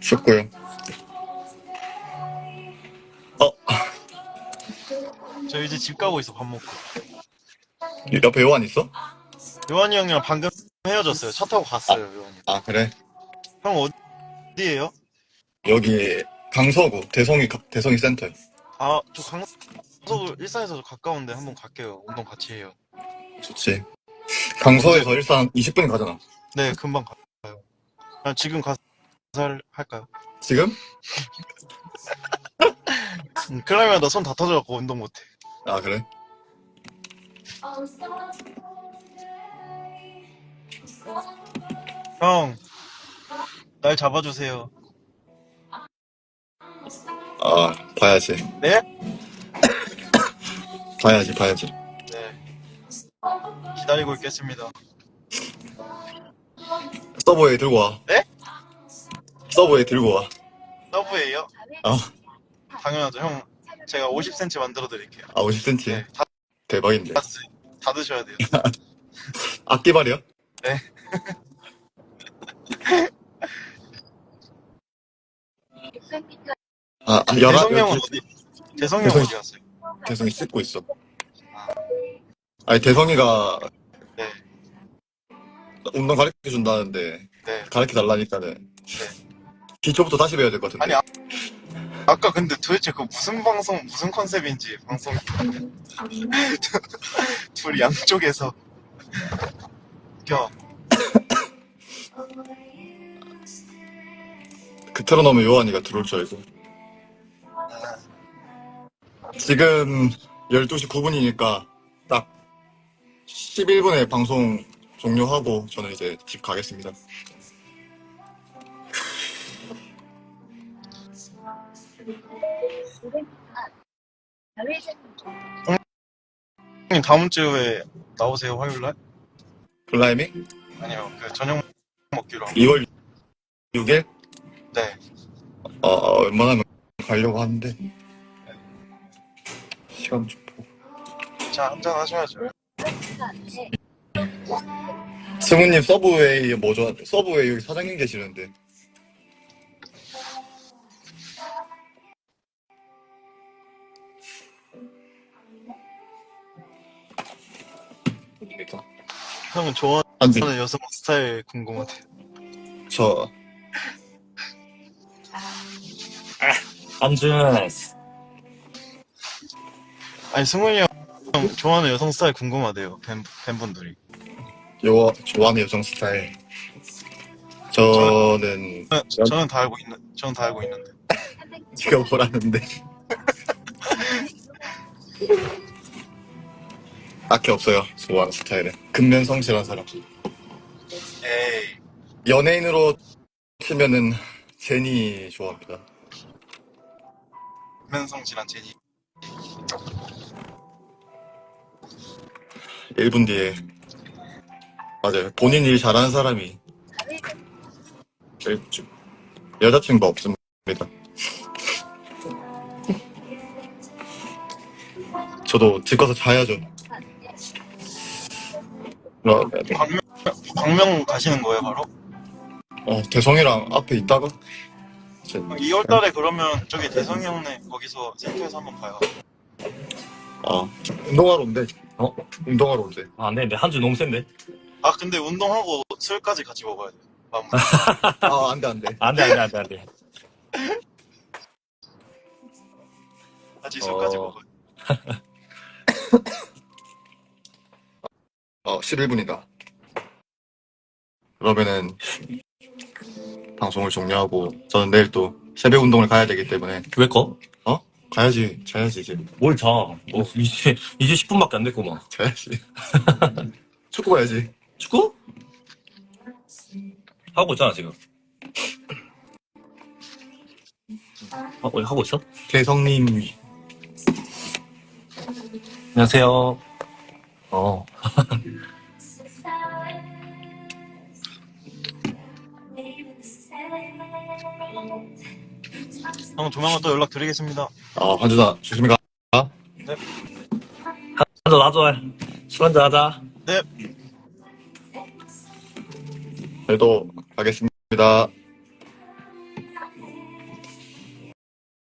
춥고요. 어, 저 이제 집 가고 있어 밥 먹고 옆에 요한 있어? 요한이 형이랑 방금 헤어졌어요 차 타고 갔어요 요한이 아, 그래. 형 어디에요? 여기 강서구 대성이 가- 대성이 센터요. 아저 강서 일산에서 가까운데 한번 갈게요 운동 같이 해요 좋지. 강서에서 일산 20분 가잖아. 네 금방 가요 그냥 지금 가서 할- 할까요? 지금? 음, 그러면 나 손 다 터져갖고 운동 못해 아, 그래. 형 날 잡아주세요 아, 봐야지. 네? 봐야지, 봐야지. 네 기다리고 있겠습니다 서브웨이 들고 와. 네? 서브웨이 들고 와. 서브웨이요? 어, 당연하죠 형 제가 50cm 만들어 드릴게요 아, 50cm. 네, 다, 대박인데. 다, 다 드셔야 돼요 악기발이야? 네. 아, 아, 열한, 대성형은 열- 어디 대성형 대성이- 어디 갔어요? 대성이 씻고 있어. 아니, 대성이가 네 운동 가르쳐 준다는데, 네. 가르쳐 달라니까는. 기초부터 다시 배워야 될 것 같은데. 아니, 아- 아까 근데 도대체 그 무슨 방송 무슨 컨셉인지 방송 둘 양쪽에서 껴 그 틀어놓으면 요한이가 들어올 줄 알고. 지금 12시 9분이니까 딱 11분에 방송 종료하고 저는 이제 집 가겠습니다. 형님 다음 주에 나오세요 화요일 날? 클라이밍 아니요 그 저녁 먹기로 하고 2월 6일? 네 어, 어, 웬만하면 가려고 하는데. 시간 좀 보고. 자, 한잔 하셔야죠 승우님 서브웨이 뭐 좋아? 서브웨이 여기 사장님 계시는데. 형은 좋아하는 안주. 여성 스타일 궁금하대 저 안준 아니 승훈이 형 좋아하는 여성 스타일 궁금하대요 팬, 팬분들이 요 좋아하는 여성 스타일. 저는 저는, 저는 다 알고 있는 저는 다 알고 있는데 지금 뭐라는데. 딱히 없어요. 좋아하는 스타일은. 근면성실한 사람. 에이 연예인으로 치면은 제니 좋아합니다. 맨성질한 제니 1분 뒤에 맞아요. 본인 일 잘하는 사람이 제일 좀 여자친구 없습니다. 저도 집 가서 자야죠. 그러면 광명, 광명 가시는 거예요 바로? 어, 대성이랑 앞에 있다가 이제 2월 달에 그러면 저기 대성이 형네 거기서 센터에서 한번 봐요. 아 운동하러 온대. 어? 운동하러 온대. 아, 안 되는데 한주 너무 센데 아 근데 운동하고 술까지 같이 먹어야 돼. 마무리. 아 안돼 안돼. 안돼 안돼 안돼 안돼 같이 술까지 어. 먹어야 돼. 어 11분이다. 그러면은 방송을 종료하고 저는 내일 또 새벽 운동을 가야 되기 때문에 왜 꺼? 가야지 자야지 이제 뭘 자? 뭐 이제 이제 10분밖에 안 됐구만 자야지. 축구 가야지. 축구? 하고 있잖아 지금 하고 하고 있어? 대성님 안녕하세요 어 형 조만간 또 연락 드리겠습니다. 아 한준아 조심히 가. 한잔 놔줘 술 한잔 하자 네. 내일도 가겠습니다.